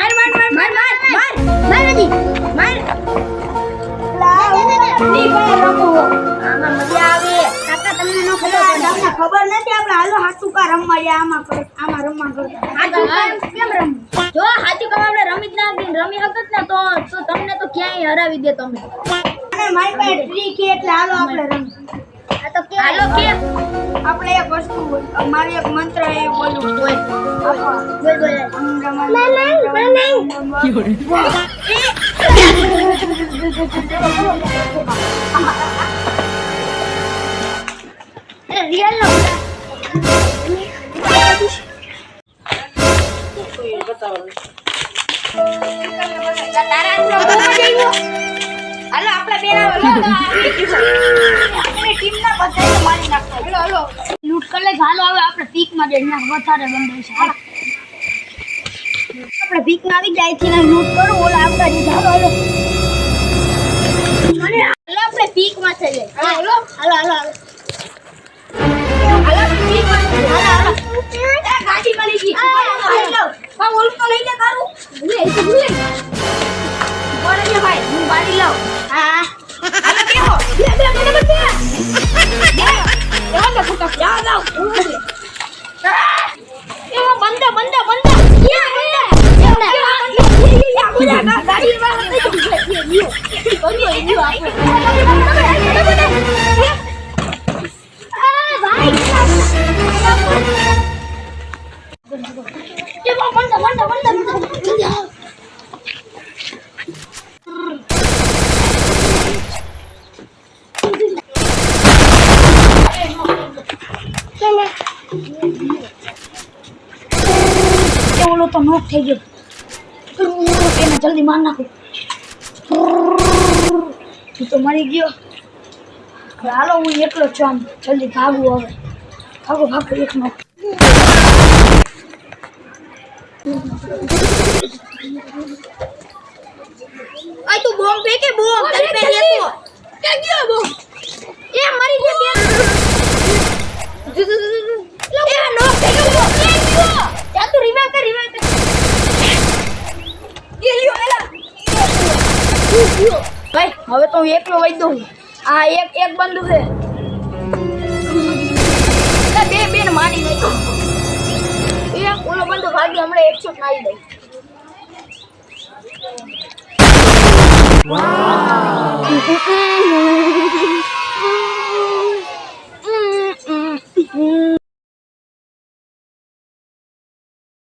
માર માર માર માર માર માર માર નથી માર. ઈ કઈ રમો આમાં મજા આવે. કાકા તમને નો ખબર તમને ખબર નથી. આપણે હાલો હાચું કા રમવા આમાં આમાં રમવા કેમ રમવું? જો હાચું કામ આપણે રમી જ ના રમી હકત ને તો તો તમને તો ક્યાંય હરાવી દે તમે. અને મારી પાસે ટ્રી કે એટલે હાલો આપણે રમ આ તો કે હાલો કે આપણે એક વસ્તુ મારે એક મંત્ર એ બોલવું બોલ નો હાલો. આપણે બેના આપણે ટીમના બધાને મારી નાખો હાલો હાલો. લૂટ કરી હાલો હવે આપણે પીકમાં જઈને વધારે બંધ હાલો. આપણે ભીખ આવી જાય છે ને લૂટ કરો ઓલા આવતા જશે હાલો હાલો. અને હાલો આપણે પીકમાં થઈ જાય હાલો. હાલો હાલો હાલો. હાલો પીકમાં થઈ હાલો હાલો. એ ગાડી મળી ગઈ. હાલો. પણ ઓલું તો લઈ લે તારું. ભૂલે એ ભૂલે બોલે છે ભાઈ હું બારી લઉં. હા. હાલો કેવો બે બે બે. બે. એ ઓલો તો નોક થઈ ગયો એને જલ્દી માર નાખો ઈ તો મરી ગયો. હાલો, હું એકલો છું આમ. જલ્દી ભાગું હવે. ભાગો ભાગો એક નો આ તું બોમ્બ ફેંકે બોમ્બ તને પે લેતો કે ગયો બોમ્બ એ મરી ગયો બે એ નો ફેંકે બોમ્બ કે ગયો જા તું રિવાઇવ કર રિવાઇવ કર એ લ્યો એલા ભાઈ હવે તો હું એકલો વહી દઉં. આ એક એક બંધુ છે. એટલે બે બેન મારી નાખી. એક ઓલો બંધુ ભાગી હમણાં એક શોટ મારી દઈ